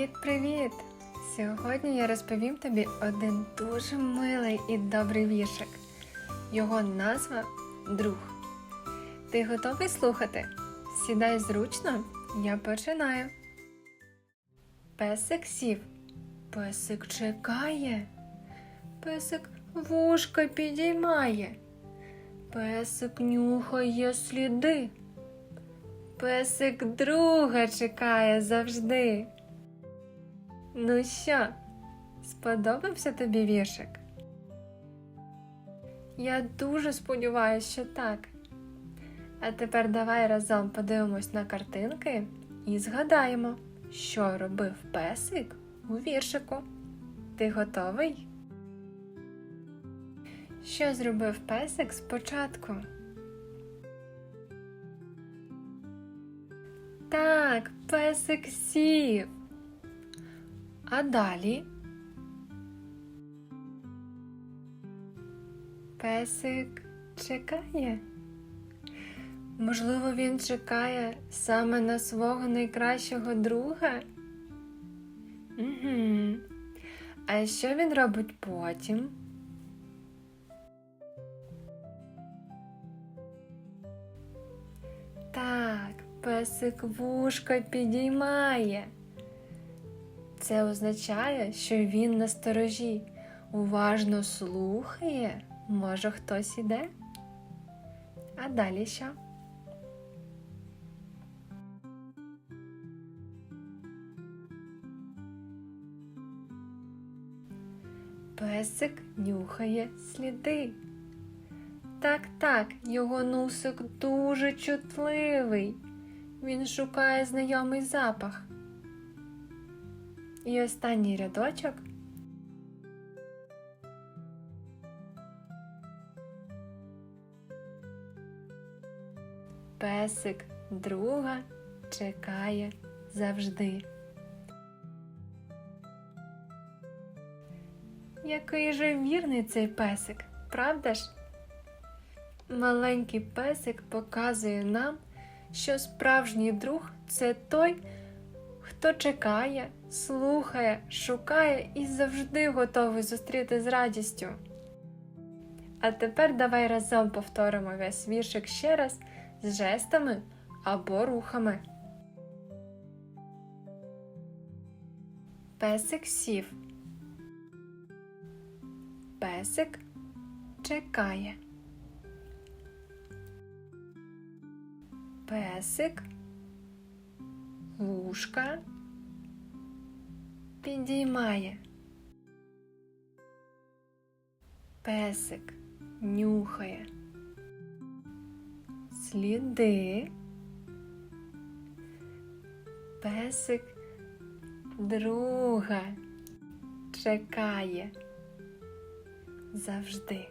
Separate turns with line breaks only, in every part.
Привіт-привіт! Сьогодні я розповім тобі один дуже милий і добрий віршик. Його назва Друг. Ти готовий слухати? Сідай зручно, я починаю. Песик сів, песик чекає, песик вушка підіймає, песик нюхає сліди. Песик друга чекає завжди. Ну що, сподобався тобі віршик? Я дуже сподіваюся, що так. А тепер давай разом подивимось на картинки і згадаємо, що робив песик у віршику. Ти готовий? Що зробив песик спочатку? Так, песик сів. А далі песик чекає. Можливо, він чекає саме на свого найкращого друга? Угу. А що він робить потім? Так, песик вушка підіймає. Це означає, що він на сторожі, уважно слухає, може хтось іде. А далі що? Песик нюхає сліди. Так, так, його носик дуже чутливий. Він шукає знайомий запах. І останній рядочок. Песик друга чекає завжди. Який же вірний цей песик, правда ж? Маленький песик показує нам, що справжній друг це той, хто чекає, слухає, шукає і завжди готовий зустріти з радістю. А тепер давай разом повторимо весь віршик ще раз з жестами або рухами. Песик сів. Песик чекає. Песик вушка підіймає. Песик нюхає. Сліди. Песик друга чекає завжди.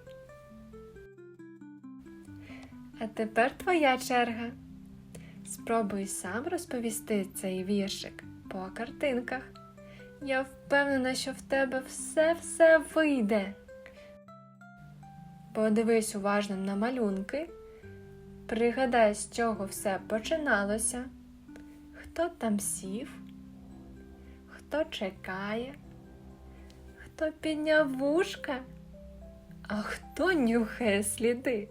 А тепер твоя черга. Спробуй сам розповісти цей віршик по картинках. Я впевнена, що в тебе все-все вийде. Подивись уважно на малюнки, пригадай, з чого все починалося, хто там сів, хто чекає, хто підняв вушка, а хто нюхає сліди.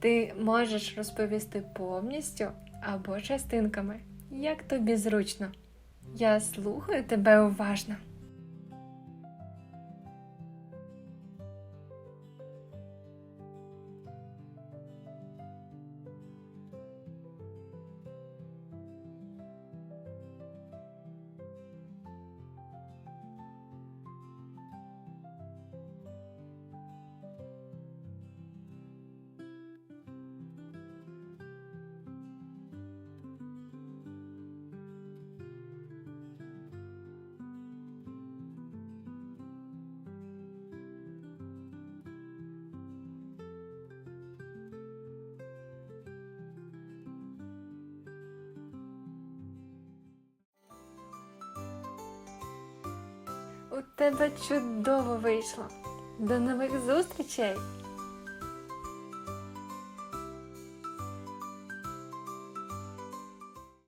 Ти можеш розповісти повністю або частинками, як тобі зручно. Я слухаю тебе уважно. Тебе чудово вийшло. До нових зустрічей!